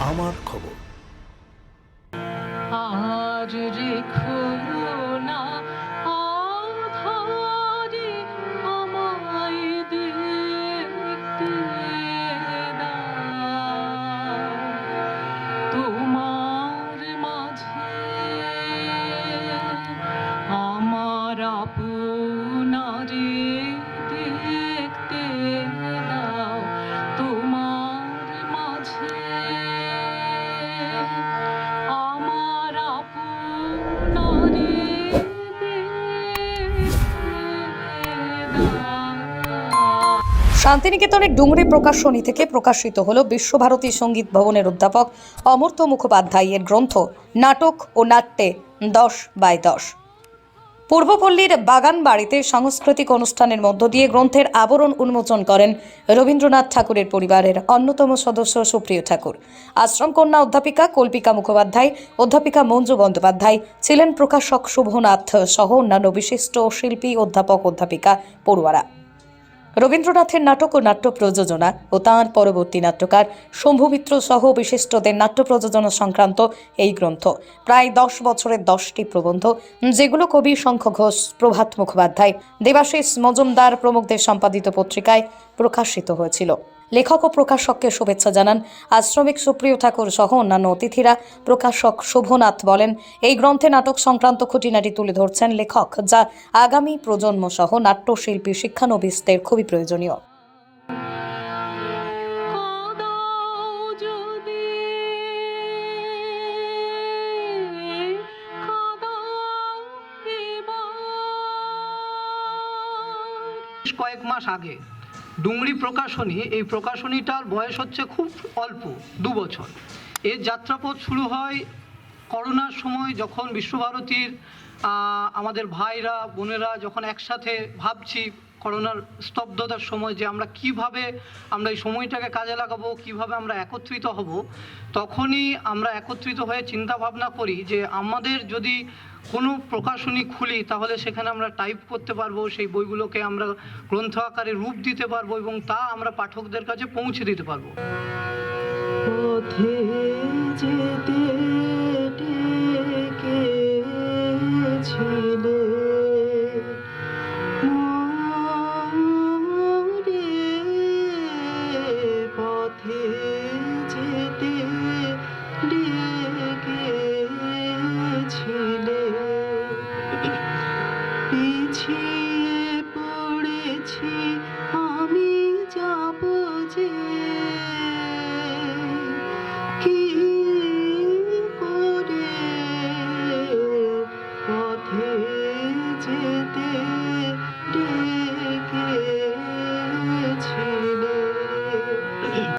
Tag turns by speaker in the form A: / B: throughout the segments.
A: আমার খবর।
B: শান্তিনিকেতনের ডুংরি প্রকাশনী থেকে প্রকাশিত হল বিশ্বভারতী সংগীত ভবনের অধ্যাপক অমর্ত্য মুখোপাধ্যায়ের গ্রন্থ, নাটক ও নাট্যে দশ বাই দশ। পূর্বপল্লীর বাগান বাড়িতে সাংস্কৃতিক অনুষ্ঠানের মধ্য দিয়ে গ্রন্থের আবরণ উন্মোচন করেন রবীন্দ্রনাথ ঠাকুরের পরিবারের অন্যতম সদস্য সুপ্রিয় ঠাকুর। আশ্রম কন্যা অধ্যাপিকা কল্পিকা মুখোপাধ্যায়, অধ্যাপিকা মঞ্জু বন্দ্যোপাধ্যায় ছিলেন প্রকাশক শুভনাথ সহ অন্যান্য বিশিষ্ট শিল্পী, অধ্যাপক, অধ্যাপিকা পড়ুয়ারা। রবীন্দ্রনাথের নাটক ও নাট্য প্রযোজনা ও তাঁর পরবর্তী নাট্যকার শম্ভুমিত্র সহ বিশিষ্টদের নাট্য প্রযোজনা সংক্রান্ত এই গ্রন্থ। প্রায় দশ বছরের দশটি প্রবন্ধ, যেগুলো কবি শঙ্খ ঘোষ, প্রভাত মুখোপাধ্যায়, দেবাশিস মজুমদার প্রমুখদের সম্পাদিত পত্রিকায় প্রকাশিত হয়েছিল। লেখক ও প্রকাশককে শুভেচ্ছা জানান। আশ্রমিক সুপ্রিয় ঠাকুর সহ অন্যান্য অতিথিরা প্রকাশক শুভনাথ বলেন, এই গ্রন্থে নাটক সংক্রান্ত খুঁটিনাটি তুলে ধরছেন লেখক, যা আগামী প্রজন্ম সহ নাট্যশিল্পী শিক্ষানবিশদের খুবই প্রয়োজনীয়।
C: কয়েক মাস আগে ডুংরি প্রকাশনী, এই প্রকাশনীটার বয়স হচ্ছে খুব অল্প, দু বছর। এর যাত্রাপথ শুরু হয় করোনার সময় যখন বিশ্বভারতীর আমাদের ভাইরা, বোনেরা যখন একসাথে ভাবছি করোনার স্তব্ধতার সময় যে আমরা কীভাবে আমরা এই সময়টাকে কাজে লাগাবো, কীভাবে আমরা একত্রিত হব, তখনই আমরা একত্রিত হয়ে চিন্তা ভাবনা করি যে আমাদের যদি কোনো প্রকাশনী খুলি তাহলে সেখানে আমরা টাইপ করতে পারব, সেই বইগুলোকে আমরা গ্রন্থ আকারে রূপ দিতে পারব এবং তা আমরা পাঠকদের কাছে পৌঁছে দিতে পারব।
D: পথে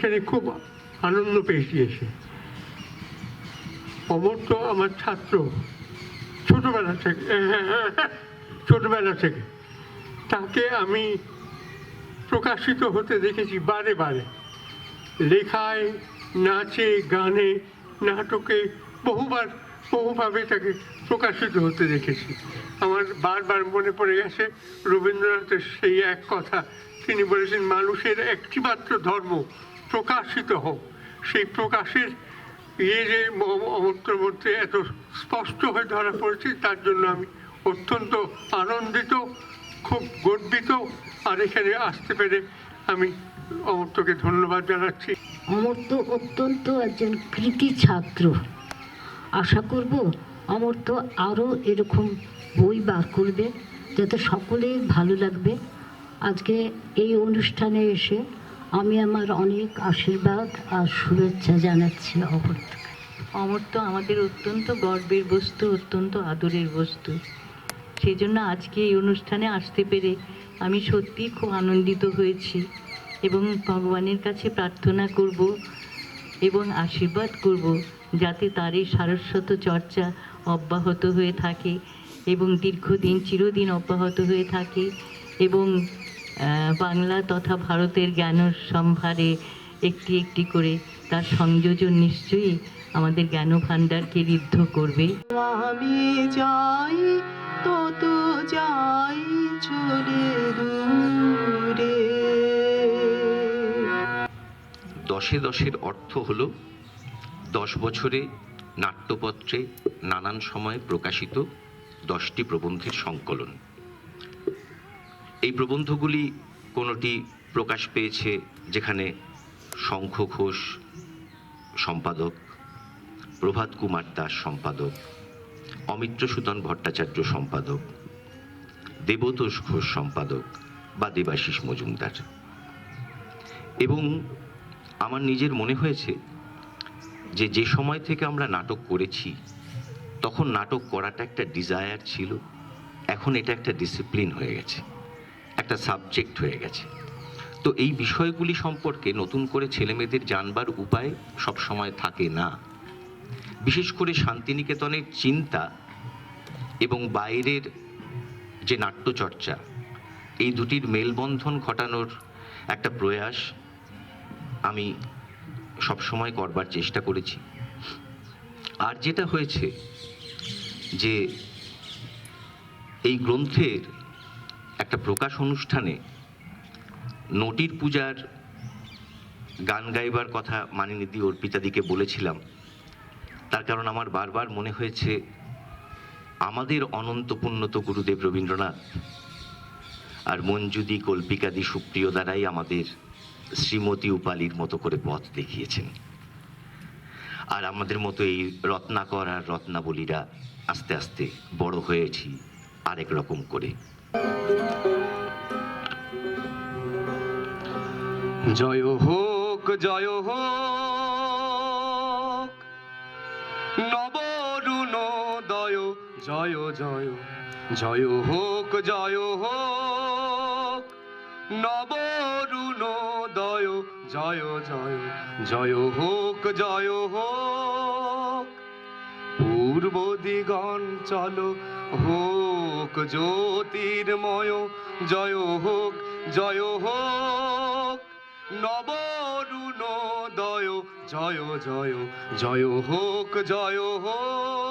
E: এখানে খুব আনন্দ পেয়েছি অমর তো আমার ছাত্র ছোটবেলা থেকে ছোটবেলা থেকে। তাকে আমি প্রকাশিত হতে দেখেছি বারে বারে। লেখায়, নাচে, গানে, নাটকে বহুবার, বহুভাবে তাকে প্রকাশিত হতে দেখেছি। আমার বারবার মনে পড়ে গেছে, রবীন্দ্রনাথের সেই এক কথা। তিনি বলেছেন, মানুষের একটিমাত্র ধর্ম প্রকাশিত হোক। সেই প্রকাশের ইয়ে যে অমর্ত্যর মধ্যে এত স্পষ্ট হয়ে ধরা পড়েছে, তার জন্য আমি অত্যন্ত আনন্দিত, খুব গর্বিত, আর এখানে আসতে পেরে আমি অমর্ত্যকে ধন্যবাদ জানাচ্ছি।
F: অমর্ত্য অত্যন্ত একজন কৃতি ছাত্র। আশা করব অমর্ত্য আরও এরকম বই বার করবে, যাতে সকলের ভালো লাগবে। আজকে এই অনুষ্ঠানে এসে আমি আমার অনেক আশীর্বাদ আর শুভেচ্ছা জানাচ্ছি অমর্ত্যকে
G: অমর্ত্য আমাদের অত্যন্ত গর্বের বস্তু, অত্যন্ত আদরের বস্তু। সেই জন্য আজকে এই অনুষ্ঠানে আসতে পেরে আমি সত্যি খুব আনন্দিত হয়েছি এবং ভগবানের কাছে প্রার্থনা করব এবং আশীর্বাদ করব যাতে তার এই সারস্বত চর্চা অব্যাহত হয়ে থাকে এবং দীর্ঘদিন, চিরদিন অব্যাহত হয়ে থাকে এবং বাংলা তথা ভারতের জ্ঞান সম্ভারে একটি একটি করে তার সংযোজন নিশ্চয়ই আমাদের জ্ঞান ভাণ্ডারকে ঋদ্ধ করবে।
D: আমি যাই তত যাই চলে দূরে।
H: দশে দশের অর্থ হলো
A: দশ বছরে নাট্যপত্রে নানান সময়ে প্রকাশিত দশটি প্রবন্ধের সংকলন। এই প্রবন্ধগুলি কোনোটি প্রকাশ পেয়েছে যেখানে শঙ্খ ঘোষ সম্পাদক, প্রভাত কুমার দাস সম্পাদক অমিত্রসূদন ভট্টাচার্য সম্পাদক, দেবতোষ ঘোষ সম্পাদক বা দেবাশিস মজুমদার। এবং আমার নিজের মনে হয়েছে যে যে সময় থেকে আমরা নাটক করেছি, তখন নাটক করাটা একটা ডিজায়ার ছিল, এখন এটা একটা ডিসিপ্লিন হয়ে গেছে। একটা সাবজেক্ট হয়ে গেছে। তো এই বিষয়গুলি সম্পর্কে নতুন করে ছেলেমেয়েদের জানবার উপায় সব সময় থাকে না। বিশেষ করে শান্তিনিকেতনের চিন্তা এবং বাইরের যে নাট্যচর্চা, এই দুটির মেলবন্ধন ঘটানোর একটা প্রয়াস আমি সবসময় করবার চেষ্টা করেছি। আর যেটা হয়েছে যে এই গ্রন্থের একটা প্রকাশ অনুষ্ঠানে নটির পূজার গান গাইবার কথা মানিনিধি অর্পিতাদিকে বলেছিলাম। তার কারণ আমার বারবার মনে হয়েছে, আমাদের অনন্তপুণ্যত গুরুদেব রবীন্দ্রনাথ আর মঞ্জুদি কল্পিকাদি সুপ্রিয় দ্বারাই আমাদের শ্রীমতী উপালির মতো করে পথ দেখিয়েছেন। আর আমাদের মতো এই রত্নাকর আর রত্নাবলীরা আস্তে আস্তে বড় হয়েছি আরেক রকম করে।
H: জয় হোক জয় হোক। নবরুণোদয়, জয় জয় জয় হোক জয় হোক। নবরুণোদয়, জয় জয় জয় হোক জয় হোক। পূর্ব দিগণ চলো হোক জ্যোতির্ময় জয় হোক জয় হোক। নবরুণোদয় জয় জয় জয় হোক জয় হোক।